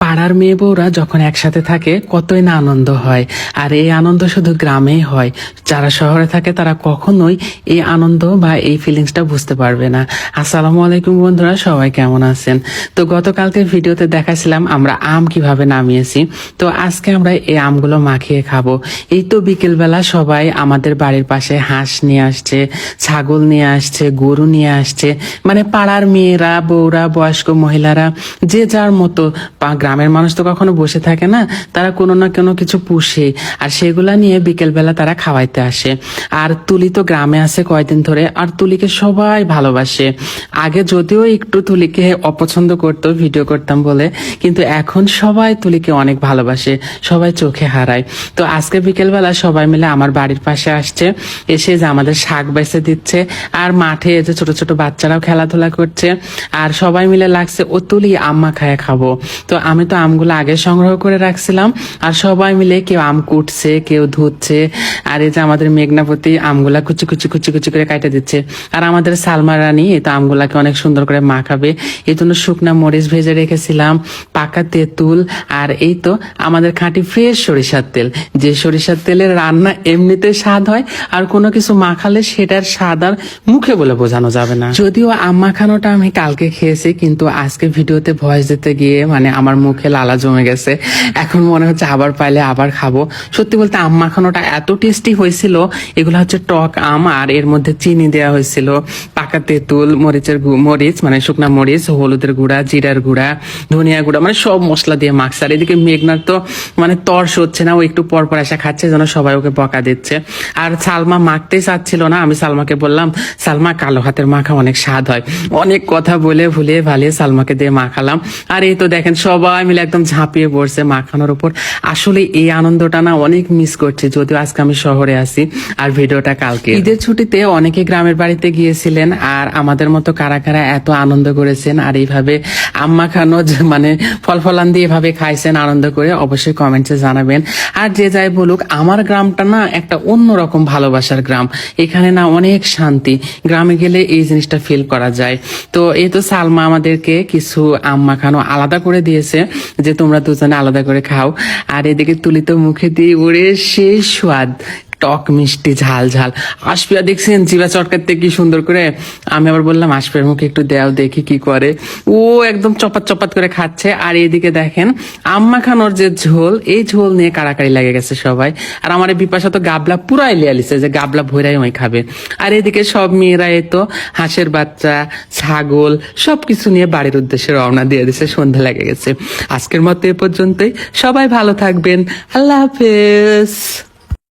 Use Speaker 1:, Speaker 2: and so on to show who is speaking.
Speaker 1: পাড়ার মেয়ে বউরা যখন একসাথে থাকে, কতই না আনন্দ হয়। আর এই আনন্দ শুধু গ্রামেই হয়। যারা শহরে থাকে, তারা কখনোই এই আনন্দ বা এই ফিলিংসটা বুঝতে পারবে না। আসসালামু আলাইকুম বন্ধুরা, সবাই কেমন আছেন? তো গতকালকে ভিডিওতে দেখাছিলাম আমরা আম কীভাবে নামিয়েছি। তো আজকে আমরা এই আমগুলো মাখিয়ে খাব। এই তো বিকেলবেলা সবাই আমাদের বাড়ির পাশে হাঁস নিয়ে আসছে, ছাগল নিয়ে আসছে, গরু নিয়ে আসছে। মানে পাড়ার মেয়েরা, বউরা, বয়স্ক মহিলারা, যে যার মতো গ্রামের মানুষ তো কখনো বসে থাকে না, তারা কোনো না কোনো কিছু পুষে, আর সেগুলা নিয়ে বিকেলবেলা তারা খাওয়াইতে আসে। আর তুলি তো গ্রামে আছে কয়দিন ধরে, আর তুলিকে সবাই ভালোবাসে। আগে যদিও একটু তুলিকে অপছন্দ করতো, ভিডিও করতাম বলে, কিন্তু এখন সবাই তুলিকে অনেক ভালোবাসে, সবাই চোখে হারায়। তো আজকে বিকেলবেলা সবাই মিলে আমার বাড়ির পাশে আসছে, এসে যে আমাদের শাক বেছে দিচ্ছে, আর মাঠে যে ছোট ছোট বাচ্চারাও খেলাধুলা করছে, আর সবাই মিলে লাগছে, ও তুলি, আম্মা খায় খাব। তো আমি তো আমগুলো আগে সংগ্রহ করে রাখছিলাম, আর সবাই মিলে কেউ আম কুটছে, কেউ ধুচ্ছে, আর এই যে আমাদের মেঘনাপতি আমগুলা কুচি কুচি কুচি কুচি করে কাটে দিচ্ছে। আর আমাদের সালমা রানী, এই তো আমগুলাকে অনেক সুন্দর করে মাখাবে। এই জন্য শুকনা মরিচ ভেজে রেখেছিলাম, পাকা তেঁতুল, আর এই তো আমাদের খাঁটি ফ্রেশ সরিষার তেল। যে সরিষার তেলের রান্না এমনিতে স্বাদ হয়, আর কোনো কিছু মাখালে সেটার স্বাদ আর মুখে বলে বোঝানো যাবে না। যদিও আম মাখানোটা আমি কালকে খেয়েছি, কিন্তু আজকে ভিডিওতে ভয়েস দিতে গিয়ে মানে আমার মুখে লালা জমে গেছে। এখন মনে হচ্ছে আবার পাইলে আবার খাব। সত্যি বলতে আম মাখানোটা এত টেস্টি হয়েছিল, এগুলো হচ্ছে টক আম আর এর মধ্যে চিনি দেওয়া হয়েছিল। পাকা তেঁতুল, মরিচের মরিচ মানে শুকনা মরিচ, হলুদের গুঁড়া, জিরার গুঁড়া, ধনিয়া গুঁড়া মানে সব মশলা দিয়ে মাখছে। আর এদিকে মেঘনার তো মানে তর্স হচ্ছে না, ও একটু পর পর এসে খাচ্ছে, যেন সবাই ওকে বকা দিচ্ছে। আর সালমা মাখতেই চাচ্ছিল না, আমি সালমাকে বললাম, সালমা, কালো হাতের মাখা অনেক স্বাদ হয়। অনেক কথা বলে ভুলিয়ে ভালিয়ে সালমাকে দিয়ে মাখালাম। আর এই তো দেখেন সবাই মিলে একদম ঝাঁপিয়ে পড়ছে মাখানোর উপর। আসলে এই আনন্দটা না অনেক মিস করছে, যদিও আজকে আমি শহরে আছি আর ভিডিওটা কালকে। ঈদের ছুটিতে অনেকে গ্রামের বাড়িতে গিয়েছিলেন আর আমাদের মতো কারা কারা এত আনন্দ করেছেন আর এইভাবে আম্মা খানো মানে ফল ফলান দিয়ে এভাবে খাইছেন আনন্দ করে অবশ্যই কমেন্টসে জানাবেন। আর যে যাই বলুক, আমার গ্রামটা না একটা অন্যরকম ভালোবাসার গ্রাম। এখানে না অনেক শান্তি, গ্রামে গেলে এই জিনিসটা ফিল করা যায়। তো এই তো সালমা আমাদেরকে কিছু আম্মা খানো আলাদা করে দিয়েছে। যে তোমরা দুজনে আলাদা করে খাও। আর এদিকে তুলি তো মুখে দিয়ে ওরে সেই স্বাদ। টক মিষ্টি, ঝাল ঝাল। আশপিয়া দেখছেন? জিবা চটকাতে কি সুন্দর করে? আমি আবার বললাম আশপিয়ার মুখে একটু দেও, দেখি কি করে। ও একদম চপাত চপাত করে খাচ্ছে। আর এইদিকে দেখেন, আম্মা খানোর যে ঝোল, এই ঝোল নিয়ে কারাকারি লেগে গেছে সবাই। আর আমার বিপাশা তো গাবলা পুরাই লিয়ালিছে যে গাবলা ভৈরাই ওই খাবে। আর এদিকে সব মেয়েরা এই তো হাঁসের বাচ্চা, ছাগল সব কিছু নিয়ে বাড়ির উদ্দেশ্যে রওনা দিয়ে দিছে, সন্ধ্যা লেগে গেছে। আজকের মতো এ পর্যন্তই। সবাই ভালো থাকবেন। আল্লাহ হাফেজ।